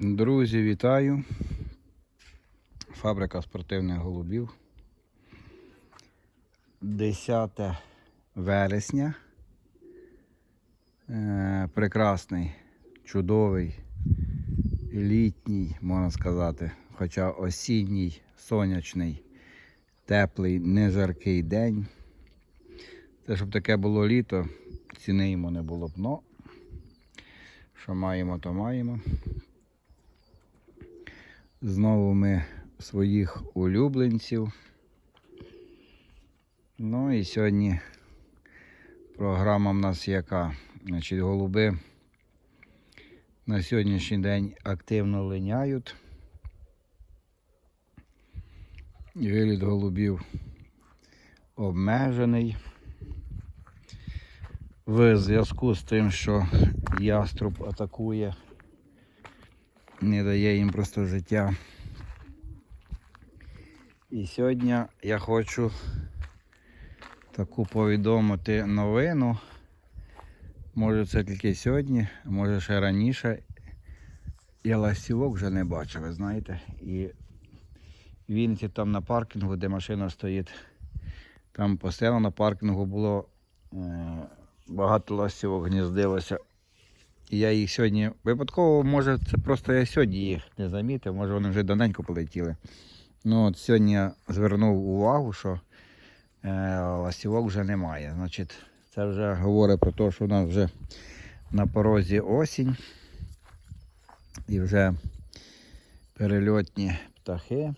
Друзі, вітаю. Фабрика спортивних голубів. 10 вересня. Е, прекрасний, чудовий, літній, можна сказати, хоча осінній, сонячний, теплий, не жаркий день. Те, щоб таке було літо, ціни йому не було б. Но, що маємо, то маємо. Знову ми своїх улюбленців. Ну і сьогодні програма в нас яка? Значить, голуби на сьогоднішній день активно линяють. Виліт голубів обмежений. В зв'язку з тим, що яструб атакує не дає їм просто життя. І сьогодні я хочу таку повідомити новину. Може це тільки сьогодні, може ще раніше. Я ластівок вже не бачив, ви знаєте. І в Вінниці там на паркінгу, де машина стоїть, там постійно на паркінгу було е, багато ластівок гніздилося. І я їх сьогодні випадково, може, це просто я сьогодні їх не замітив, може вони вже давненько полетіли. Ну от сьогодні я звернув увагу, що е, ластівок вже немає. Значить, це вже говорить про те, що у нас вже на порозі осінь. І вже перельотні птахи,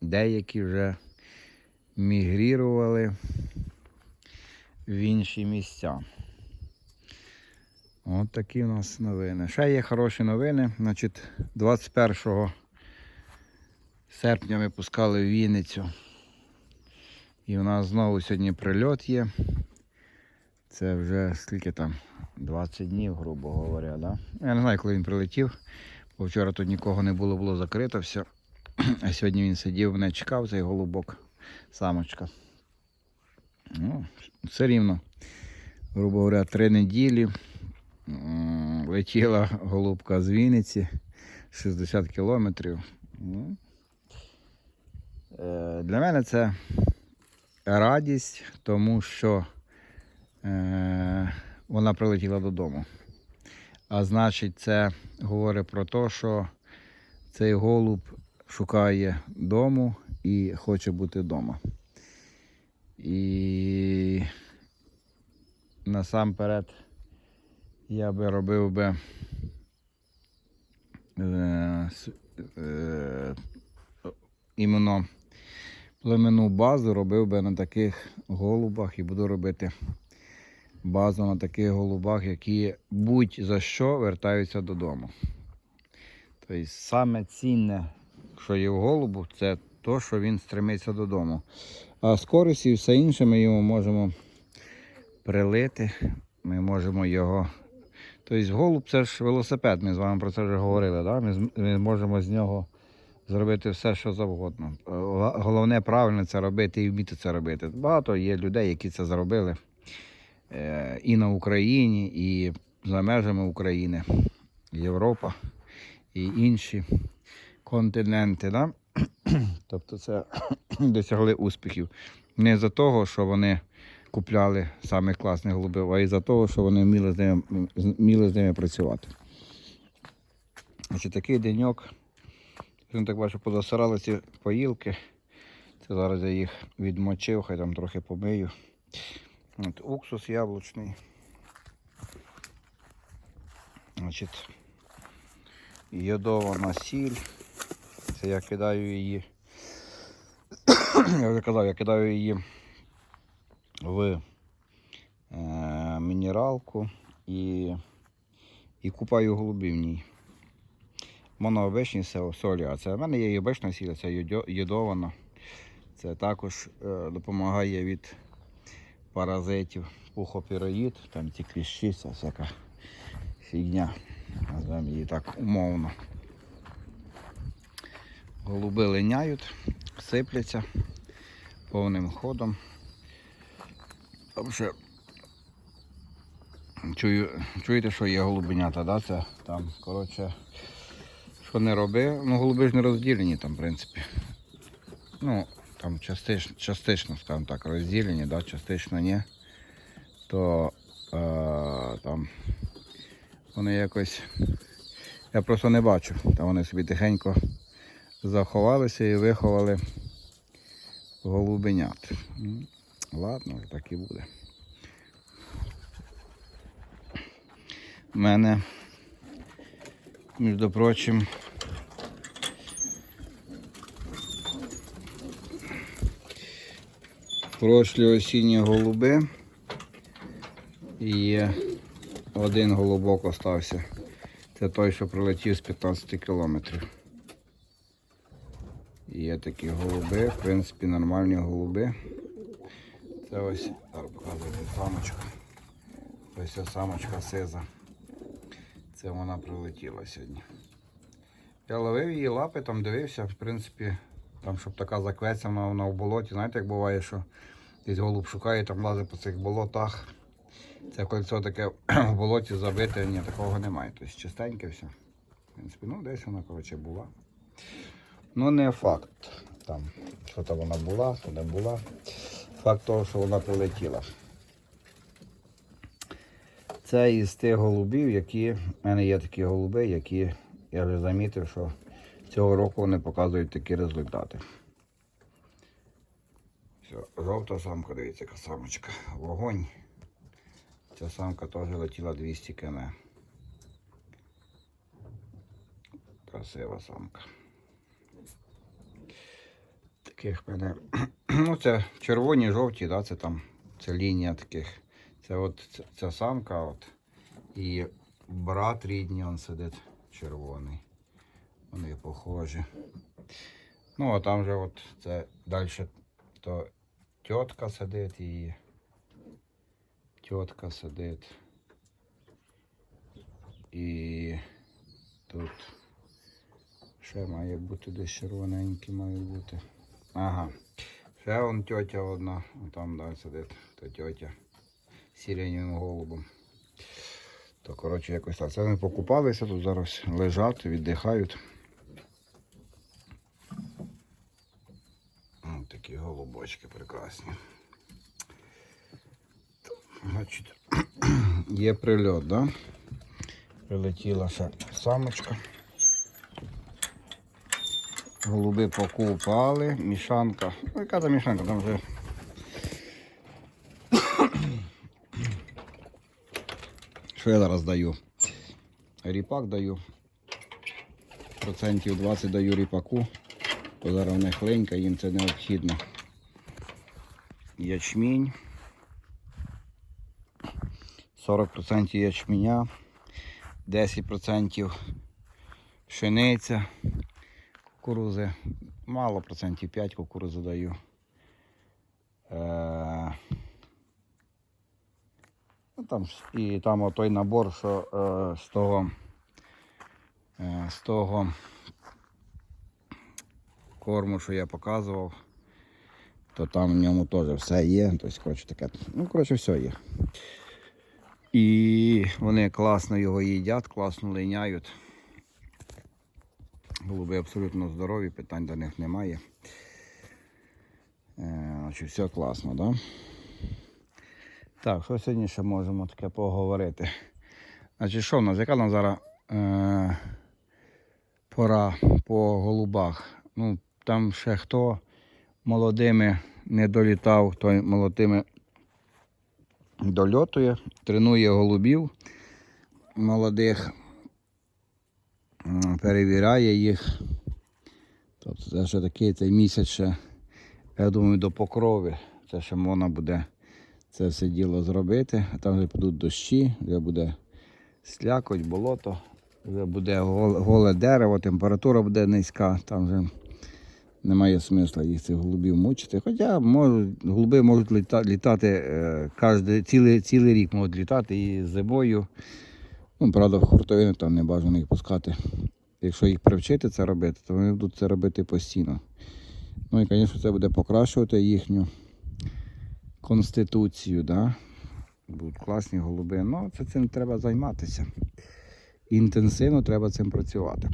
деякі вже мігрірували в інші місця. От такі у нас новини. Ще є хороші новини. Значить, 21 серпня ми пускали в Вінницю. І у нас знову сьогодні прильот є. Це вже скільки там? 20 днів, грубо говоря. Да? Я не знаю, коли він прилетів. Бо вчора тут нікого не було, було закрито все. А сьогодні він сидів, мене чекав, цей голубок, самочка. Ну, все рівно, грубо говоря, три неділі. Летіла голубка з Вінниці 60 кілометрів. Ну, е, Для мене це радість, тому що е, вона прилетіла додому. А значить, це говорить про те, що цей голуб шукає дому і хоче бути вдома. І насамперед я би робив би е, е, іменно племенну базу робив би на таких голубах і буду робити базу на таких голубах, які будь-за що вертаються додому. Тобто саме цінне, що є в голубу, це то, що він стремиться додому. А скорість і все інше ми йому можемо прилити, ми можемо його. Тобто голуб це ж велосипед, ми з вами про це вже говорили. Да? Ми, ми можемо з нього зробити все, що завгодно. Головне правильно це робити і вміти це робити. Багато є людей, які це зробили е, і на Україні, і за межами України, Європа і інші континенти. Да? Тобто це досягли успіхів. Не за того, що вони купляли самих класних голубів, а й за того, що вони вміли з ними, вміли з ними працювати. Значить, такий деньок. Я так бачу, позасирали ці поїлки. Це зараз я їх відмочив, хай там трохи помию. От, уксус яблучний. Значить, йодована сіль. Це я кидаю її. я вже казав, я кидаю її в е, мінералку і, і купаю голубів в ній. Монообичні солі, а це в мене є і обична сіль, це йодо- йодована. Це також е, допомагає від паразитів, пухопіроїд, там ці кліщі, це всяка фігня. Називаємо її так умовно. Голуби линяють, сипляться повним ходом. Там чую, чуєте, що є голубенята, да? Це там, коротше, що не роби. Ну, голуби ж не розділені там, в принципі. Ну, там частично, частично скажімо так, розділені, да, частично ні. То е, там вони якось. Я просто не бачу. Там вони собі тихенько заховалися і виховали голубенят. Ладно, так і буде. У мене, між прочим, прошлі осінні голуби і один голубок остався. Це той, що прилетів з 15 кілометрів. Є такі голуби, в принципі, нормальні голуби. Це ось, зараз показую цю самочку. Ось ця самочка сиза. Це вона прилетіла сьогодні. Я ловив її лапи, там дивився, в принципі, там, щоб така заквецяна вона в болоті. Знаєте, як буває, що десь голуб шукає, там лазить по цих болотах. Це кольцо таке в болоті забите, ні, такого немає. Тобто чистеньке все. В принципі, ну десь вона, коротше, була. Ну, не факт. Там, що там вона була, що не була. Факт того, що вона прилетіла. Це із тих голубів, які. в мене є такі голуби, які я вже замітив, що цього року вони показують такі результати. Все, жовта самка, дивіться, яка самочка. Вогонь. Ця самка теж летіла 200 км. Красива самка. Таких мене. Ну, це червоні, жовті, да, це там це лінія таких. Це от ця, самка, от. І брат рідний, він сидить червоний. Вони похожі. Ну, а там же от це далі то тітка сидить і тітка сидить. І тут ще має бути десь червоненькі має бути. Ага. Ще вон тьотя одна, там далі сидить, то тьотя з сиреневим голубом. То коротше якось так. Це вони покупалися, тут зараз лежать, віддихають. Ось такі голубочки прекрасні. Значить, є прильот, да? Прилетіла ще самочка. Голуби покупали, мішанка. Ну, яка там мішанка, там вже. Що я зараз даю? Ріпак даю. Процентів 20 даю ріпаку. Бо зараз в них ленька, їм це необхідно. Ячмінь. 40% ячменя, 10% пшениця, кукурузи, мало процентів 5 кукурузи даю. Е, ну, там, і там той набор, що е, з того, е, з того корму, що я показував, то там в ньому теж все є. Тобто, коротше, таке. Ну, коротше, все є. І вони класно його їдять, класно линяють. Голуби абсолютно здорові, питань до них немає. Е, все класно? Да? Так, що сьогодні ще можемо таке поговорити? Значить, що в нас? Яка в нас зараз е, пора по голубах? Ну, там ще хто молодими не долітав, той молодими дольотує, тренує голубів молодих, перевіряє їх. Тобто це ще такий цей місяць ще, я думаю, до покрови. Це ще можна буде це все діло зробити. А там вже підуть дощі, вже буде слякоть, болото, вже буде голе дерево, температура буде низька, там вже немає смисла їх цих голубів мучити. Хоча можуть, голуби можуть літа, літати е, цілий, цілий рік можуть літати і зимою. Ну, правда, в хуртовини там не бажано їх пускати. Якщо їх привчити це робити, то вони будуть це робити постійно. Ну і, звісно, це буде покращувати їхню конституцію. Да? Будуть класні голуби. Ну, це цим треба займатися. Інтенсивно треба цим працювати.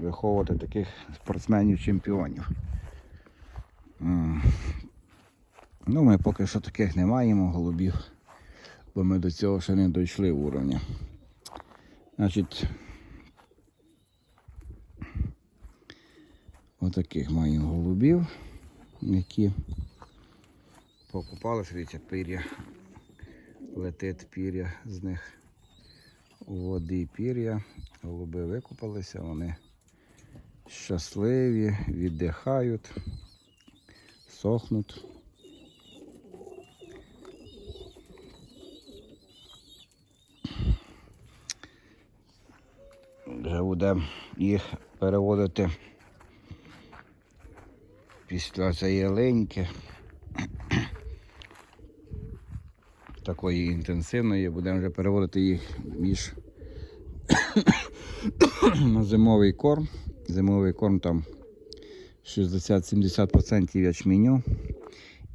виховувати таких спортсменів-чемпіонів. Ну, ми поки що таких не маємо голубів, бо ми до цього ще не дійшли в уровня. Значить, отаких маємо голубів, які покупалися, дивіться, пір'я, летить пір'я з них води пір'я. Голуби викупалися, вони щасливі, віддихають, сохнуть. Будемо їх переводити після цієї леньки. Такої інтенсивної, будемо вже переводити їх між на зимовий корм. Зимовий корм там 60-70% ячменю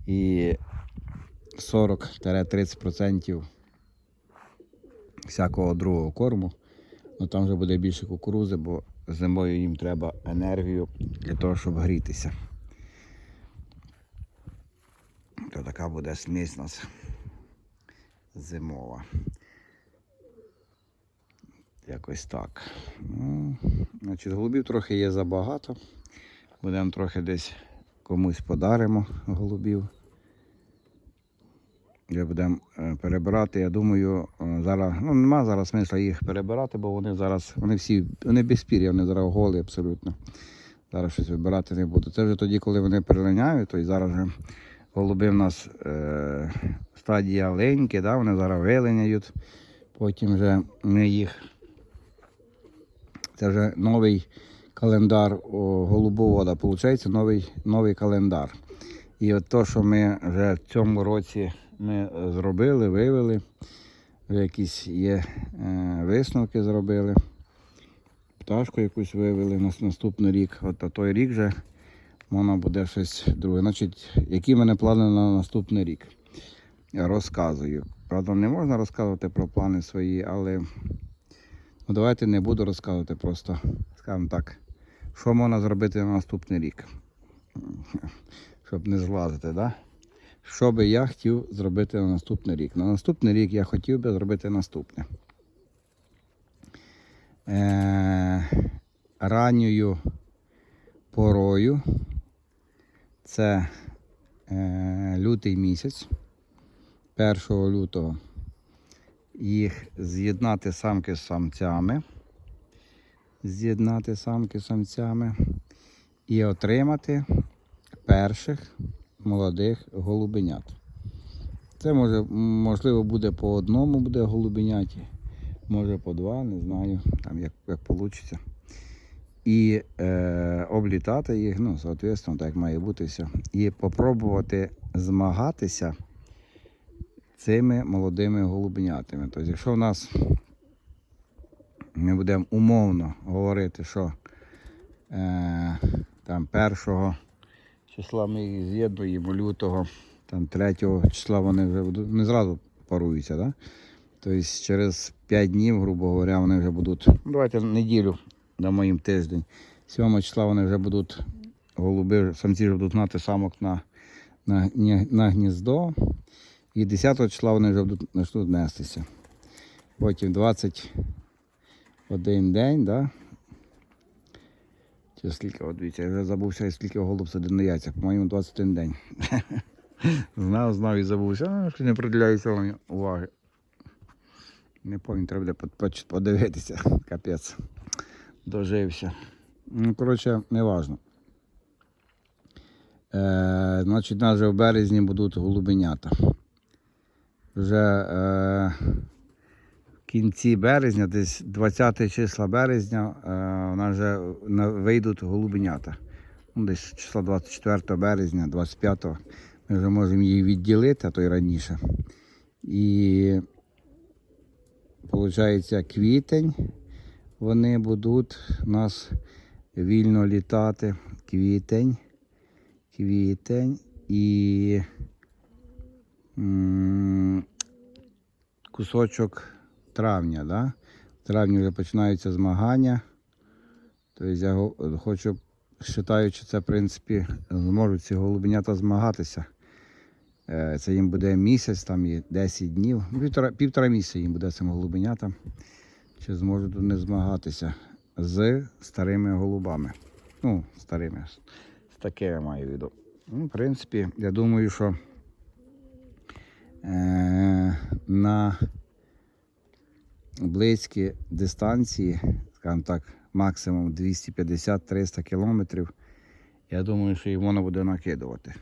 і 40-30% всякого другого корму. Ну там вже буде більше кукурузи, бо зимою їм треба енергію для того, щоб грітися. То така буде смесь у нас зимова. Якось так. Ну, значить, голубів трохи є забагато. Будемо трохи десь комусь подаримо голубів. Де будемо е, перебирати. Я думаю, е, зараз ну, нема зараз смисла їх перебирати, бо вони зараз, вони всі, вони без пір'я, вони зараз голі абсолютно. Зараз щось вибирати не буду. Це вже тоді, коли вони перелиняють, то й зараз вже голуби в нас е, стадія леньки, да, вони зараз вилиняють. Потім вже ми їх. Це вже новий календар голубовода. Получається новий, новий календар. І от то, що ми вже в цьому році ми е, зробили, вивели, якісь є е, висновки зробили. Пташку якусь вивели на наступний рік. От а той рік вже воно буде щось друге. Значить, які в мене плани на наступний рік? Я розказую. Правда, не можна розказувати про плани свої, але ну, давайте не буду розказувати, просто скажімо так, що можна зробити на наступний рік. Щоб не злазити, да? Що би я хотів зробити на наступний рік? На наступний рік я хотів би зробити наступне. Е, ранньою порою це е, лютий місяць, 1 лютого, їх з'єднати самки з самцями, з'єднати самки з самцями і отримати перших молодих голубенят. Це може, можливо, буде по одному буде голубеняті, може по два, не знаю, там як, як вийде. І е, облітати їх, ну, соответственно, так має бути все. І попробувати змагатися цими молодими голубенятами. Тобто, якщо в нас ми будемо умовно говорити, що е, там першого числа ми їх з'єднуємо лютого, там 3 числа вони вже будуть, не зразу паруються, да? Тобто через 5 днів, грубо говоря, вони вже будуть, ну, давайте неділю дамо їм тиждень. 7 числа вони вже будуть голуби, самці вже будуть знати самок на, на, на гніздо. І 10 числа вони вже будуть почнуть нестися. Потім 21 день, да? Чи скільки, от дивіться, я вже забувся, скільки голуб сидить на яйцях, по-моєму, 21 день. знав, знав і забувся, що не приділяю цьому уваги. Не пам'ятаю, треба буде под- под- подивитися. Капець. Дожився. Ну, коротше, не важно. Е, значить, у нас вже в березні будуть голубенята. Вже е, кінці березня, десь 20 числа березня, е, у нас вже вийдуть голубенята. Ну, десь числа 24 березня, 25 ми вже можемо її відділити, а то й раніше. І виходить квітень. Вони будуть у нас вільно літати. Квітень, квітень і кусочок травня. Да? В травні вже починаються змагання. Тобто я хочу, вважаю, що це, в принципі, зможуть ці голубенята змагатися. Е, Це їм буде місяць, там і 10 днів, ну, півтора, півтора місяця їм буде цим голубенятам. Чи зможуть вони змагатися з старими голубами. Ну, старими, з такими маю в. Ну, в принципі, я думаю, що е, на близькі дистанції, скажімо так, максимум 250-300 кілометрів, я думаю, що їх можна буде накидувати.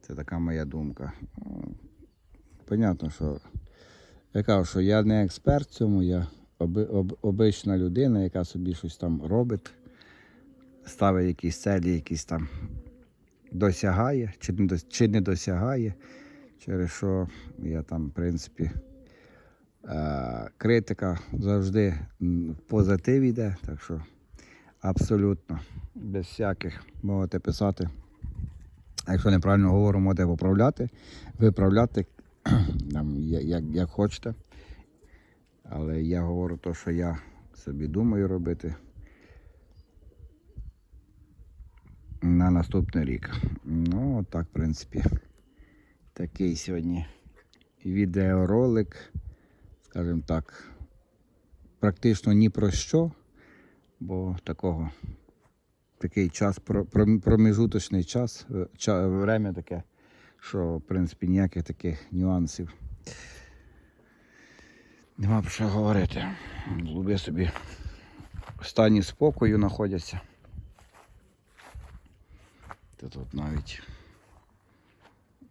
Це така моя думка. Понятно, що я кажу, що я не експерт в цьому, я оби, об, обична людина, яка собі щось там робить, ставить якісь целі, якісь там досягає, чи не, чи не досягає, через що я там, в принципі, критика завжди в позитив йде, так що абсолютно без всяких можете писати. Якщо неправильно говорю, можете поправляти, виправляти як, як хочете. Але я говорю те, що я собі думаю робити на наступний рік. Ну, от так, в принципі, такий сьогодні відеоролик, скажімо так, практично ні про що, бо такого такий час, про- про- проміжуточний час, е, ча- время таке, що в принципі ніяких таких нюансів. Нема про що говорити. Голуби собі в стані спокою знаходяться. Та тут навіть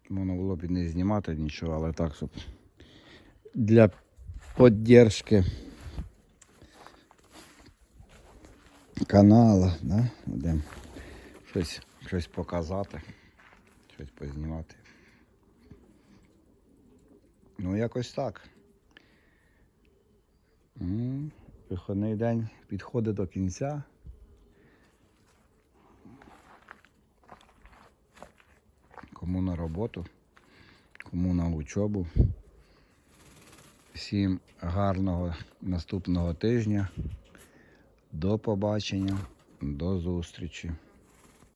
можна було б і не знімати нічого, але так, щоб для підтримки каналу, да? Будемо щось, щось показати, щось познімати. Ну, якось так. М, Вихідний день підходить до кінця. Кому на роботу, кому на учобу. Всім гарного наступного тижня. До побачення, до зустрічі.